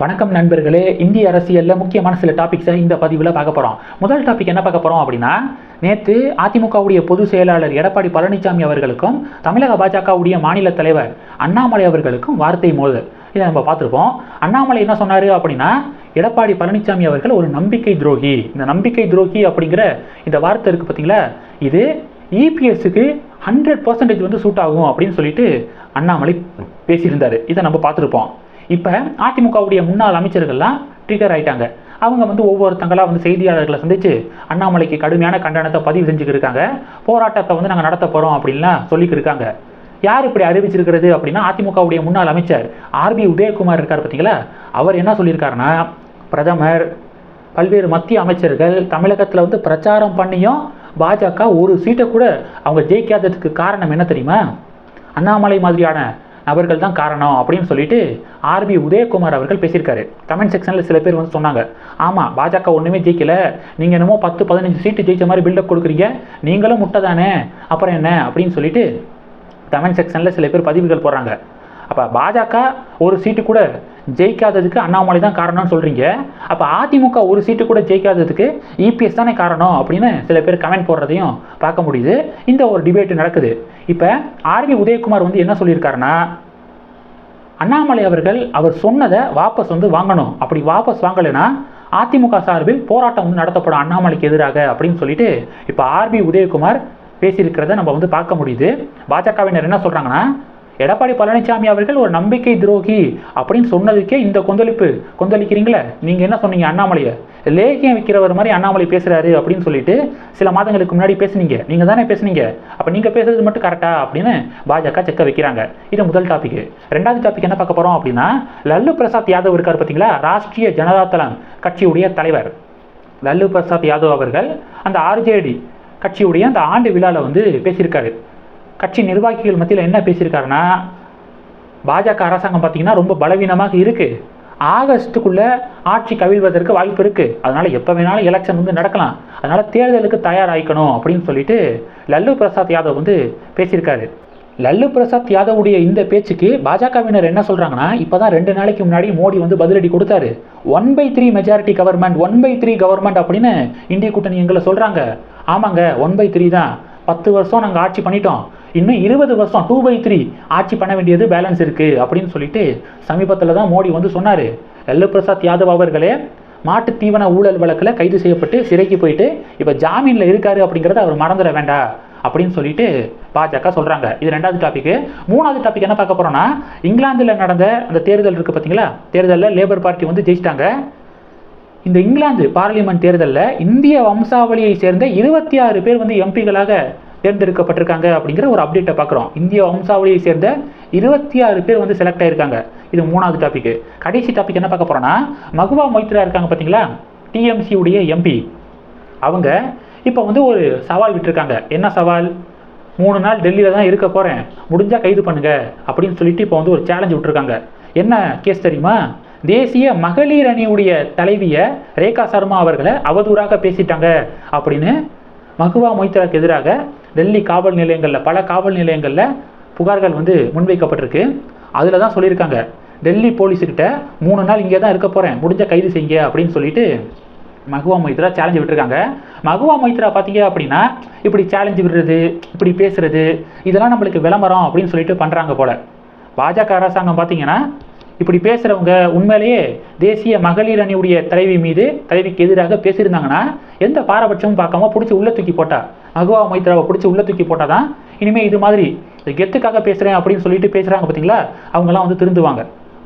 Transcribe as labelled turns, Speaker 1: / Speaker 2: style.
Speaker 1: வணக்கம் நண்பர்களே இந்திய அரசியலில் முக்கியமான சில டாபிக்ஸை இந்த பதிவில் பார்க்க போகிறோம் முதல் டாபிக் என்ன பார்க்க போகிறோம் அப்படின்னா நேற்று அதிமுகவுடைய பொதுச் செயலாளர் எடப்பாடி பழனிசாமி அவர்களுக்கும் தமிழக பாஜகவுடைய மாநில தலைவர் அண்ணாமலை அவர்களுக்கும் வார்த்தை மோதல். இதை நம்ம பார்த்துருப்போம். அண்ணாமலை என்ன சொன்னார் அப்படின்னா எடப்பாடி பழனிசாமி அவர்கள் ஒரு நம்பிக்கை துரோகி. இந்த நம்பிக்கை துரோகி அப்படிங்கிற இந்த வார்த்தை இருக்குது பார்த்தீங்களா இது இபிஎஸ்க்கு ஹண்ட்ரட் பர்சன்டேஜ் வந்து சூட் ஆகும் அப்படின்னு சொல்லிட்டு அண்ணாமலை பேசியிருந்தார். இதை நம்ம பார்த்துருப்போம். இப்போ அதிமுகவுடைய முன்னாள் அமைச்சர்கள்லாம் ட்ரிகர் ஆயிட்டாங்க. அவங்க வந்து ஒவ்வொருத்தங்களாக வந்து செய்தியாளர்களை சந்தித்து அண்ணாமலைக்கு கடுமையான கண்டனத்தை பதிவு செஞ்சுக்கிருக்காங்க போராட்டத்தை வந்து நாங்கள் நடத்த போகிறோம் அப்படின்லாம் சொல்லிக்கிருக்காங்க யார் இப்படி அறிவிச்சிருக்கிறது அப்படின்னா அதிமுகவுடைய முன்னாள் அமைச்சர் ஆர்பி உதயகுமார் இருக்கார் பார்த்தீங்களா அவர் என்ன சொல்லியிருக்காருன்னா பிரதமர் பல்வேறு மத்திய அமைச்சர்கள் தமிழகத்தில் வந்து பிரச்சாரம் பண்ணியும் பாஜக ஒரு சீட்டை கூட அவங்க ஜெயிக்காததுக்கு காரணம் என்ன தெரியுமா? அண்ணாமலை மாதிரியான நபர்கள் தான் காரணம் அப்படின்னு சொல்லிட்டு ஆர்பி உதயகுமார் அவர்கள் பேசியிருக்காரு. கமெண்ட் செக்ஷனில் சில பேர் வந்து சொன்னாங்க. ஆமாம் பாஜக ஒன்றுமே ஜெயிக்கல. நீங்கள் என்னமோ பத்து பதினஞ்சு சீட்டு ஜெயிச்ச மாதிரி பில்டப் கொடுக்குறீங்க. நீங்களும் முட்டை தானே? அப்புறம் என்ன? அப்படின்னு சொல்லிட்டு கமெண்ட் செக்ஷனில் சில பேர் பதிவுகள் போடுறாங்க. அப்போ பாஜக ஒரு சீட்டு கூட ஜெயிக்காததுக்கு அண்ணாமலை தான் காரணம்னு சொல்கிறீங்க அப்போ அதிமுக ஒரு சீட்டு கூட ஜெயிக்காததுக்கு இபிஎஸ் தானே காரணம் அப்படின்னு சில பேர் கமெண்ட் போடுறதையும் பார்க்க முடியுது. இந்த ஒரு டிபேட் நடக்குது. இப்போ ஆர்வி உதயகுமார் வந்து என்ன சொல்லியிருக்காருன்னா அண்ணாமலை அவர்கள் அவர் சொன்னதை வாபஸ் வந்து வாங்கணும். அப்படி வாபஸ் வாங்கலைன்னா அதிமுக சார்பில் போராட்டம் வந்து நடத்தப்படும் அண்ணாமலைக்கு எதிராக அப்படின்னு சொல்லிட்டு இப்போ ஆர்பி உதயகுமார் பேசியிருக்கிறத நம்ம வந்து பார்க்க முடியுது. பாஜகவினர் என்ன சொல்கிறாங்கன்னா எடப்பாடி பழனிசாமி அவர்கள் ஒரு நம்பிக்கை துரோகி அப்படின்னு சொன்னதுக்கே இந்த கொந்தளிப்பு. கொந்தளிக்கிறீங்களே? நீங்கள் என்ன சொன்னீங்க அண்ணாமலையை? லேகியம் விற்கிறவர் மாதிரி அண்ணாமலை பேசுகிறாரு அப்படின்னு சொல்லிட்டு சில மாதங்களுக்கு முன்னாடி பேசுனீங்க. நீங்கள் தானே பேசுனீங்க. அப்போ நீங்கள் பேசுறது மட்டும் கரெக்டா அப்படின்னு பாஜக செக்க வைக்கிறாங்க. இது முதல் டாபிக் ரெண்டாவது டாபிக் என்ன பார்க்க போகிறோம் அப்படின்னா லல்லு பிரசாத் யாதவ் இருக்கார் பார்த்தீங்களா? ராஷ்ட்ரிய ஜனதா தளம் கட்சியுடைய தலைவர். லல்லு பிரசாத் யாதவ் அவர்கள் அந்த ஆர்ஜேடி கட்சியுடைய அந்த ஆண்டு விழாவில் வந்து பேசியிருக்காரு. கட்சி நிர்வாகிகள் மத்தியில் என்ன பேசியிருக்காருன்னா பாஜக அரசாங்கம் பார்த்தீங்கன்னா ரொம்ப பலவீனமாக இருக்குது ஆகஸ்ட்டுக்குள்ளே ஆட்சி கவிழ்வதற்கு வாய்ப்பு இருக்குது அதனால் எப்போ வேணாலும் எலெக்ஷன் வந்து நடக்கலாம். அதனால் தேர்தலுக்கு தயாராகிக்கணும் அப்படின்னு சொல்லிட்டு லல்லு பிரசாத் யாதவ் வந்து பேசியிருக்காரு. லல்லு பிரசாத் யாதவுடைய இந்த பேச்சுக்கு பாஜகவினர் என்ன சொல்கிறாங்கன்னா இப்போ தான் ரெண்டு நாளைக்கு முன்னாடி மோடி வந்து பதிலடி கொடுத்தாரு. One by three majority government one by three government அப்படின்னு இந்திய கூட்டணி எங்களை சொல்கிறாங்க ஆமாங்க ஒன் பை த்ரீ தான். பத்து வருஷம் நாங்கள் ஆட்சி பண்ணிட்டோம். இன்னும் இருபது வருஷம் டூ பை த்ரீ ஆட்சி பண்ண வேண்டியது பேலன்ஸ் இருக்குது அப்படின்னு சொல்லிட்டு சமீபத்தில் தான் மோடி வந்து சொன்னார். லல்லு பிரசாத் யாதவ் அவர்களே மாட்டு தீவன ஊழல் வழக்கில் கைது செய்யப்பட்டு சிறைக்கு போயிட்டு இப்போ ஜாமீனில் இருக்காரு அப்படிங்கிறத அவர் மறந்துட வேண்டாம் அப்படின்னு சொல்லிட்டு பாஜக சொல்கிறாங்க இது ரெண்டாவது டாபிக் மூணாவது டாபிக் என்ன பார்க்க போகிறோன்னா இங்கிலாந்தில் நடந்த அந்த தேர்தல் இருக்குது பார்த்தீங்களா தேர்தலில் லேபர் பார்ட்டி வந்து ஜெயிச்சிட்டாங்க. இந்த இங்கிலாந்து பார்லிமெண்ட் தேர்தலில் இந்திய வம்சாவளியை சேர்ந்த இருபத்தி ஆறு பேர் வந்து எம்பிகளாக தேர்ந்தெடுக்கப்பட்டிருக்காங்க அப்படிங்கிற ஒரு அப்டேட்டை பார்க்குறோம். இந்திய வம்சாவளியை சேர்ந்த இருபத்தி ஆறு பேர் வந்து செலக்ட் ஆயிருக்காங்க. இது மூணாவது டாபிக் கடைசி டாபிக் என்ன பார்க்க போகிறோன்னா மகுவா மொய்த்ரா இருக்காங்க பார்த்தீங்களா டிஎம்சி உடைய எம்பி அவங்க இப்போ வந்து ஒரு சவால் விட்டுருக்காங்க. என்ன சவால்? மூணு நாள் டெல்லியில் தான் இருக்க போகிறேன் முடிஞ்சால் கைது பண்ணுங்க அப்படின்னு சொல்லிட்டு இப்போ வந்து ஒரு சேலஞ்ச் விட்டுருக்காங்க. என்ன கேஸ் தெரியுமா? தேசிய மகளிர் அணியுடைய தலைவியை ரேகா சர்மா அவர்களை அவதூறாக பேசிட்டாங்க அப்படின்னு மகுவா மொய்த்ராக்கு எதிராக டெல்லி காவல் நிலையங்களில் பல காவல் நிலையங்களில் புகார்கள் வந்து முன்வைக்கப்பட்டிருக்கு. அதில் தான் சொல்லியிருக்காங்க டெல்லி போலீஸுக்கிட்ட மூணு நாள் இங்கே தான் இருக்க போகிறேன் முடிஞ்ச கைது செய்யுங்க அப்படின்னு சொல்லிட்டு மகுவா மொய்த்ரா சேலஞ்சு விட்டுருக்காங்க. மகுவா மொய்த்ரா பார்த்தீங்க அப்படின்னா இப்படி சேலஞ்சு விடுறது இப்படி பேசுறது இதெல்லாம் நம்மளுக்கு விளம்பரம் அப்படின்னு சொல்லிட்டு பண்ணுறாங்க போல. பாஜக அரசாங்கம் பார்த்தீங்கன்னா இப்படி பேசுகிறவங்க உண்மையிலேயே தேசிய மகளிர் அணியுடைய தலைவி மீது தலைவிக்கு எதிராக பேசியிருந்தாங்கன்னா எந்த பாரபட்சமும் பார்க்காம பிடிச்சி உள்ள தூக்கி போட்டா மகுவா மைத்ராவை பிடிச்சி உள்ள தூக்கி போட்டால் தான் இனிமேல் இது மாதிரி கெத்துக்காக பேசுகிறேன் அப்படின்னு சொல்லிட்டு பேசுகிறாங்க பார்த்தீங்களா அவங்களாம் வந்து திருந்துவாங்க.